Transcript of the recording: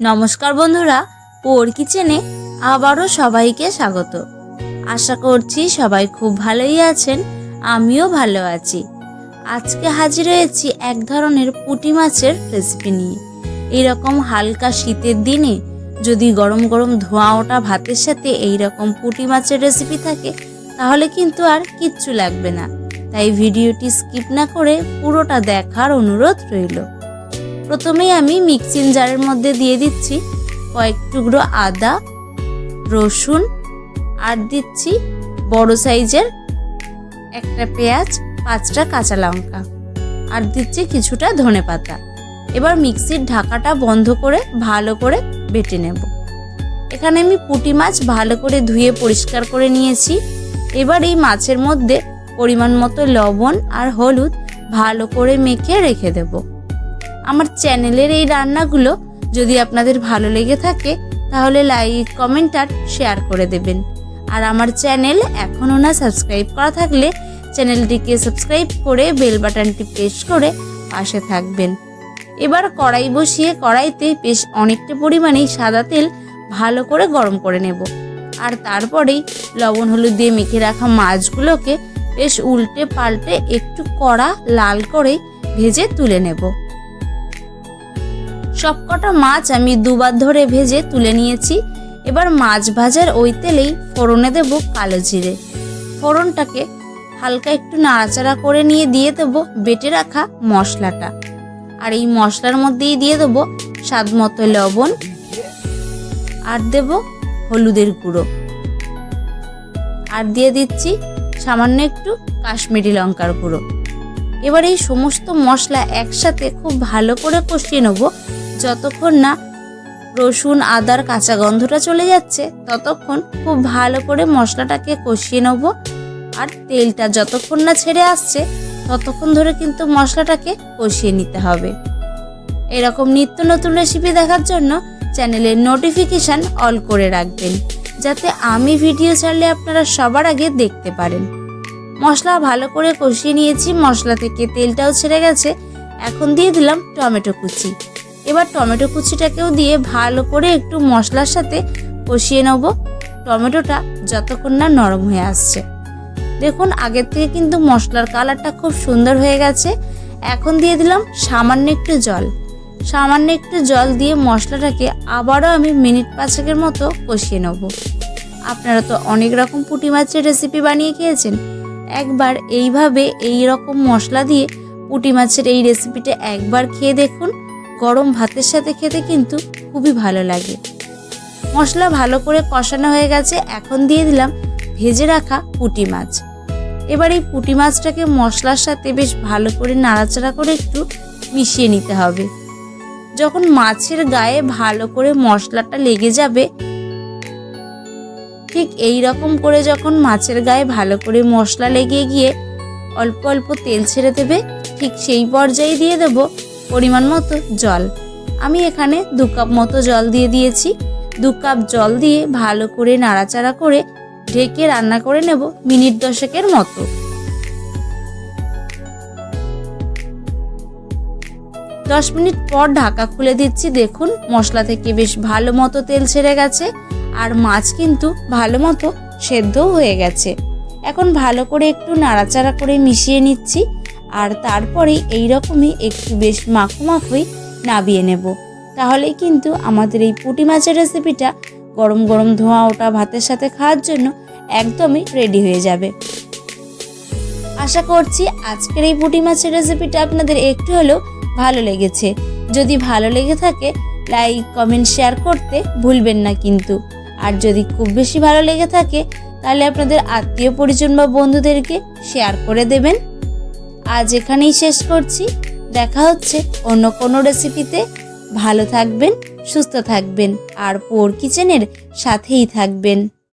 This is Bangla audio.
নমস্কার বন্ধুরা, পোর কিচেনে আবারও সবাইকে স্বাগত। আশা করছি সবাই খুব ভালোই আছেন, আমিও ভালো আছি। আজকে হাজির হয়েছি এক ধরনের পুঁটি মাছের রেসিপি নিয়ে। এইরকম হালকা শীতের দিনে যদি গরম গরম ধোঁয়া ওঠা ভাতের সাথে এই রকম পুঁটি মাছের রেসিপি থাকে, তাহলে কিন্তু আর কিচ্ছু লাগবে না। তাই ভিডিওটি স্কিপ না করে পুরোটা দেখার অনুরোধ রইল। প্রথমেই আমি মিক্সিং জারের মধ্যে দিয়ে দিচ্ছি কয়েক টুকরো আদা, রসুন, আর দিচ্ছি বড় সাইজের একটা পেঁয়াজ, পাঁচটা কাঁচা লঙ্কা, আর দিচ্ছি কিছুটা ধনে পাতা। এবার মিক্সির ঢাকাটা বন্ধ করে ভালো করে বেটে নেব। এখানে আমি পুঁটি মাছ ভালো করে ধুয়ে পরিষ্কার করে নিয়েছি। এবার এই মাছের মধ্যে পরিমাণ মতো লবণ আর হলুদ ভালো করে মেখে রেখে দেবো। আমার চ্যানেলের এই রান্নাগুলো যদি আপনাদের ভালো লেগে থাকে, তাহলে লাইক কমেন্ট আর শেয়ার করে দেবেন। আর আমার চ্যানেল এখনও না সাবস্ক্রাইব করা থাকলে চ্যানেলটিকে সাবস্ক্রাইব করে বেল বাটনটি প্রেস করে পাশে থাকবেন। এবার কড়াই বসিয়ে কড়াইতে বেশ অনেকটা পরিমাণেই সাদা তেল ভালো করে গরম করে নেব। আর তারপরেই লবণ হলুদ দিয়ে মেখে রাখা মাছগুলোকে বেশ উল্টে পাল্টে একটু কড়া লাল করে ভেজে তুলে নেব। সবকটা মাছ আমি দুবার ধরে ভেজে তুলে নিয়েছি। এবার মাছ ভাজার ওই তেলেই ফোড়নে দেব কালো জিরে। ফোড়নটাকে হালকা একটু নাড়াচাড়া করে নিয়ে দিয়ে দেব বেটে রাখা মশলাটা। আর এই মশলার মধ্যেই দিয়ে দেব স্বাদ মতো লবণ। আর দেব হলুদের গুঁড়ো। আর দিয়ে দিচ্ছি সামান্য একটু কাশ্মীরি লঙ্কার গুঁড়ো। এবার এই সমস্ত মশলা একসাথে খুব ভালো করে কষিয়ে নেব। যতক্ষণ না রসুন, আদার, কাঁচা গন্ধটা চলে যাচ্ছে, ততক্ষণ খুব ভালো করে মশলাটাকে কষিয়ে নেব। আর তেলটা যতক্ষণ না ছেড়ে আসছে, ততক্ষণ ধরে কিন্তু মশলাটাকে কষিয়ে নিতে হবে। এরকম নিত্য নতুন রেসিপি দেখার জন্য চ্যানেলের নোটিফিকেশান অল করে রাখবেন, যাতে আমি ভিডিও ছাড়লে আপনারা সবার আগে দেখতে পারেন। মশলা ভালো করে কষিয়ে নিয়েছি, মশলা থেকে তেলটাও ছেড়ে গেছে। এখন দিয়ে দিলাম টমেটো কুচি। এবার টমেটো কুচিটাকেও দিয়ে ভালো করে একটু মশলার সাথে কষিয়ে নেব। টমেটোটা যতক্ষণ না নরম হয়ে আসছে। দেখুন, আগের থেকে কিন্তু মশলার কালারটা খুব সুন্দর হয়ে গেছে। এখন দিয়ে দিলাম সামান্য একটু জল। সামান্য একটু জল দিয়ে মশলাটাকে আবারও আমি মিনিট পাঁচেকের মতো কষিয়ে নেব। আপনারা তো অনেক রকম পুঁটি মাছের রেসিপি বানিয়ে খেয়েছেন। একবার এইভাবে এই রকম মশলা দিয়ে পুঁটি মাছের এই রেসিপিটা একবার খেয়ে দেখুন। গরম ভাতের সাথে খেতে কিন্তু খুবই ভালো লাগে। মশলা ভালো করে কষানো হয়ে গেছে, এখন দিয়ে দিলাম ভেজে রাখা পুঁটি মাছ। এবার এই পুঁটি মাছটাকে মশলার সাথে বেশ ভালো করে নাড়াচাড়া করে একটু মিশিয়ে নিতে হবে। যখন মাছের গায়ে ভালো করে মশলাটা লেগে যাবে, ঠিক এই রকম করে যখন মাছের গায়ে ভালো করে মশলা লেগে গিয়ে অল্প অল্প তেল ছেড়ে দেবে, ঠিক সেই পর্যায়ে দিয়ে দেব পরিমাণ মতো জল। আমি এখানে দু কাপ মতো জল দিয়ে দিয়েছি। দু কাপ জল দিয়ে ভালো করে নাড়াচাড়া করে ঢেকে রান্না করে নেব মিনিট দশেকের মতো। দশ মিনিট পর ঢাকা খুলে দিচ্ছি। দেখুন, মশলা থেকে বেশ ভালো মতো তেল ছেড়ে গেছে আর মাছ কিন্তু ভালো মতো সেদ্ধও হয়ে গেছে। এখন ভালো করে একটু নাড়াচাড়া করে মিশিয়ে নিচ্ছি। আর তারপরে এই রকমই একটু বেশ মাখো মাখোই নাবিয়ে নেব। তাহলেই কিন্তু আমাদের এই পুঁটি মাছের রেসিপিটা গরম গরম ধোঁয়া ওটা ভাতের সাথে খাওয়ার জন্য একদমই রেডি হয়ে যাবে। আশা করছি আজকের এই পুঁটি মাছের রেসিপিটা আপনাদের একটু হলেও ভালো লেগেছে। যদি ভালো লেগে থাকে লাইক কমেন্ট শেয়ার করতে ভুলবেন না কিন্তু। আর যদি খুব বেশি ভালো লেগে থাকে, তাহলে আপনাদের আত্মীয় পরিজন বা বন্ধুদেরকে শেয়ার করে দেবেন। আজ এখানেই শেষ করছি। দেখা হচ্ছে অন্য কোনো রেসিপিতে। ভালো থাকবেন, সুস্থ থাকবেন, আর পোর কিচেনের সাথেই থাকবেন।